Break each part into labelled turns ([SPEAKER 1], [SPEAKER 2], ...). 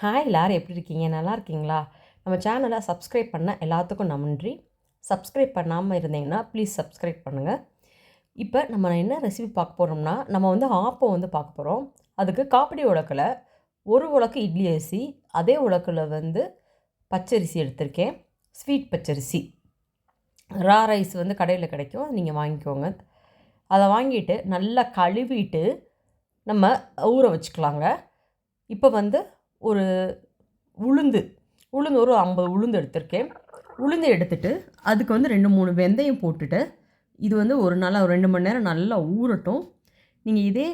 [SPEAKER 1] hi எல்லோரும் எப்படி இருக்கீங்க நல்லா இருக்கீங்களா நம்ம சேனலை சப்ஸ்கிரைப் பண்ண எல்லாத்துக்கும் நன்றி சப்ஸ்கிரைப் பண்ணாமல் இருந்தீங்கன்னா ப்ளீஸ் சப்ஸ்கிரைப் பண்ணுங்கள் இப்போ நம்ம என்ன ரெசிபி பார்க்க போகிறோம்னா நம்ம வந்து ஆப்பம் வந்து பார்க்க போகிறோம் அதுக்கு காப்படி உலக்கில் ஒரு உலக்கு இட்லி அரிசி அதே உலக்கில் வந்து பச்சரிசி எடுத்திருக்கேன் ஸ்வீட் பச்சரிசி ரா ரைஸ் வந்து கடையில் கிடைக்கும் நீங்கள் வாங்கிக்கோங்க அதை வாங்கிட்டு நல்லா கழுவிட்டு நம்ம ஊற வச்சுக்கலாங்க இப்போ வந்து ஒரு உளுந்து உளுந்து ஒரு ஐம்பது உளுந்து எடுத்திருக்கேன் உளுந்து எடுத்துகிட்டு அதுக்கு வந்து ரெண்டு மூணு வெந்தயம் போட்டுட்டு இது வந்து ஒரு நாளாக ஒரு ரெண்டு மணி நேரம் நல்லா ஊறட்டும் நீங்கள் இதே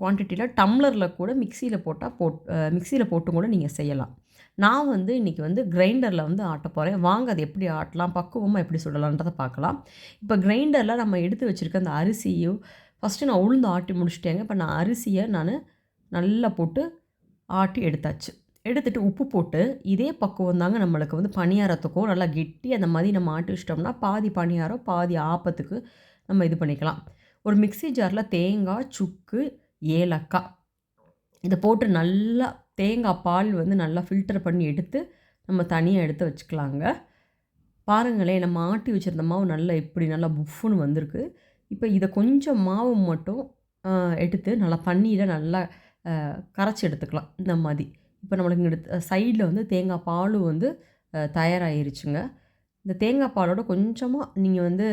[SPEAKER 1] குவான்டிட்டியில் டம்ளரில் கூட மிக்சியில் போட்டால் போட் மிக்சியில் போட்டும் கூட நீங்கள் செய்யலாம் நான் வந்து இன்றைக்கி வந்து கிரைண்டரில் வந்து ஆட்ட போகிறேன் வாங்க அது எப்படி ஆட்டலாம் பக்குவமாக எப்படி சுடலான்றதை பார்க்கலாம் இப்போ கிரைண்டரில் நம்ம எடுத்து வச்சுருக்க அந்த அரிசியும் ஃபஸ்ட்டு நான் உளுந்து ஆட்டி முடிச்சிட்டேங்க இப்போ நான் அரிசியை நான் நல்லா போட்டு ஆட்டி எடுத்தாச்சு எடுத்துகிட்டு உப்பு போட்டு இதே பக்குவம் தாங்க நம்மளுக்கு வந்து பணியாரத்துக்கும் நல்லா கெட்டி அந்த மாதிரி நம்ம ஆட்டி வச்சிட்டோம்னா பாதி பணியாரம் பாதி ஆப்பத்துக்கு நம்ம இது பண்ணிக்கலாம் ஒரு மிக்சி ஜாரில் தேங்காய் சுக்கு ஏலக்காய் இதை போட்டு நல்லா தேங்காய் பால் வந்து நல்லா ஃபில்டர் பண்ணி எடுத்து நம்ம தனியாக எடுத்து வச்சுக்கலாங்க பாருங்களேன் நம்ம ஆட்டி வச்சுருந்த மாவு நல்லா இப்படி நல்லா புஃப்னு வந்திருக்கு இப்போ இதை கொஞ்சம் மாவு மட்டும் எடுத்து நல்லா பண்ணியில் நல்லா கரைச்சி எடுத்துக்கலாம் இந்த மாதிரி இப்போ நம்மளுக்கு இங்கே சைடில் வந்து தேங்காய் பாலும் வந்து தயாராகிருச்சுங்க இந்த தேங்காய் பாலோட கொஞ்சமாக நீங்கள் வந்து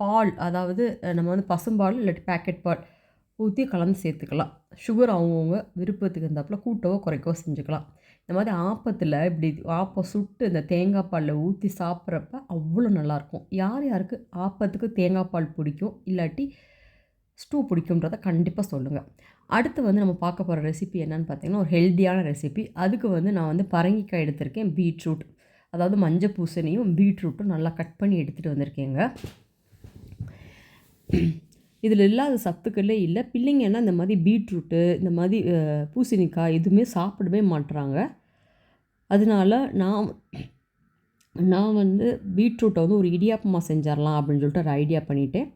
[SPEAKER 1] பால் அதாவது நம்ம வந்து பசும்பால் இல்லாட்டி பேக்கெட் பால் ஊற்றி கலந்து சேர்த்துக்கலாம் சுகர் அவங்கவுங்க விருப்பத்துக்கு இருந்தாப்பில் கூட்டவோ குறைக்கவோ செஞ்சுக்கலாம் இந்த மாதிரி ஆப்பத்தில் இப்படி ஆப்பம் சுட்டு இந்த தேங்காய் பாலில் ஊற்றி சாப்பிட்றப்ப அவ்வளோ நல்லாயிருக்கும் யார் யாருக்கு ஆப்பத்துக்கு தேங்காய் பால் பிடிக்கும் இல்லாட்டி ஸ்டூ பிடிக்கும்ன்றத கண்டிப்பாக சொல்லுங்கள் அடுத்து வந்து நம்ம பார்க்க போகிற ரெசிபி என்னென்னு பார்த்தீங்கன்னா ஒரு ஹெல்த்தியான ரெசிபி அதுக்கு வந்து நான் வந்து பரங்கிக்காய் எடுத்திருக்கேன் பீட்ரூட் அதாவது மஞ்சள் பூசணியும் பீட்ரூட்டும் நல்லா கட் பண்ணி எடுத்துகிட்டு வந்திருக்கேங்க இதில் இல்லாத சத்துக்களே இல்லை பிள்ளைங்கன்னா இந்த மாதிரி பீட்ரூட்டு இந்த மாதிரி பூசணிக்காய் எதுவுமே சாப்பிடவே மாட்டுறாங்க அதனால் நான் நான் வந்து பீட்ரூட்டை வந்து ஒரு இடியாப்பமாக செஞ்சிடலாம் அப்படின்னு சொல்லிட்டு ஒரு ஐடியா பண்ணிவிட்டேன்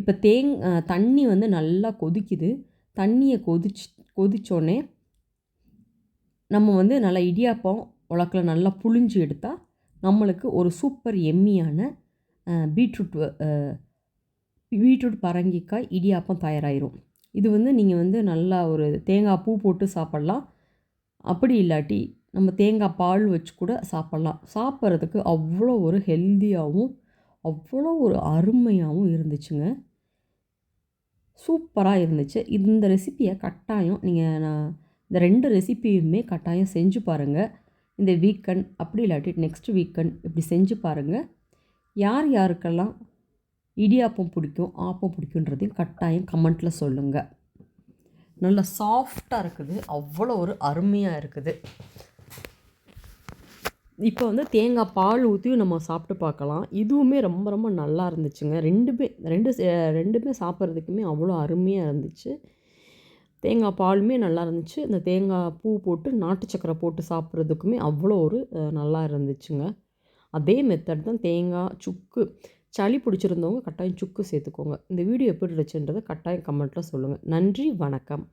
[SPEAKER 1] இப்போ தேங் தண்ணி வந்து நல்லா கொதிக்குது தண்ணியை கொதிச்சு கொதித்தோடனே நம்ம வந்து நல்லா இடியாப்பம் உலக்கில் நல்லா புழிஞ்சு எடுத்தால் நம்மளுக்கு ஒரு சூப்பர் எம்மியான பீட்ரூட் பீட்ரூட் பரங்கிக்காய் இடியாப்பம் தயாராகிரும் இது வந்து நீங்கள் வந்து நல்லா ஒரு தேங்காய் பூ போட்டு சாப்பிட்லாம் அப்படி இல்லாட்டி நம்ம தேங்காய் பால் வச்சு கூட சாப்பிட்லாம் சாப்பிட்றதுக்கு அவ்வளோ ஒரு ஹெல்த்தியாகவும் அவ்வளோ ஒரு அருமையாகவும் இருந்துச்சுங்க சூப்பராக இருந்துச்சு இந்த ரெசிப்பியை கட்டாயம் நீங்கள் நான் இந்த ரெண்டு ரெசிப்பியுமே கட்டாயம் செஞ்சு பாருங்கள் இந்த வீக்கெண்ட் அப்படி இல்லாட்டி நெக்ஸ்ட் வீக்கெண்ட் இப்படி செஞ்சு பாருங்கள் யார் யாருக்கெல்லாம் இடியாப்பம் பிடிக்கும் ஆப்பம் பிடிக்குன்றதையும் கட்டாயம் கமெண்ட்டில் சொல்லுங்கள் நல்லா சாஃப்டாக இருக்குது அவ்வளோ ஒரு அருமையாக இருக்குது இப்போ வந்து தேங்காய் பால் ஊற்றியும் நம்ம சாப்பிட்டு பார்க்கலாம் இதுவுமே ரொம்ப ரொம்ப நல்லா இருந்துச்சுங்க ரெண்டுமே ரெண்டு ரெண்டுமே சாப்பிட்றதுக்குமே அவ்வளோ அருமையாக இருந்துச்சு தேங்காய் பாலுமே நல்லா இருந்துச்சு இந்த தேங்காய் பூ போட்டு நாட்டு சக்கரை போட்டு சாப்பிட்றதுக்குமே அவ்வளோ ஒரு நல்லா இருந்துச்சுங்க அதே மெத்தட் தான் தேங்காய் சுக்கு சளி பிடிச்சிருந்தவங்க கட்டாயம் சுக்கு சேர்த்துக்கோங்க இந்த வீடியோ எப்படி இருந்துச்சுன்றதை கட்டாயம் கமெண்ட்டில் சொல்லுங்கள் நன்றி வணக்கம்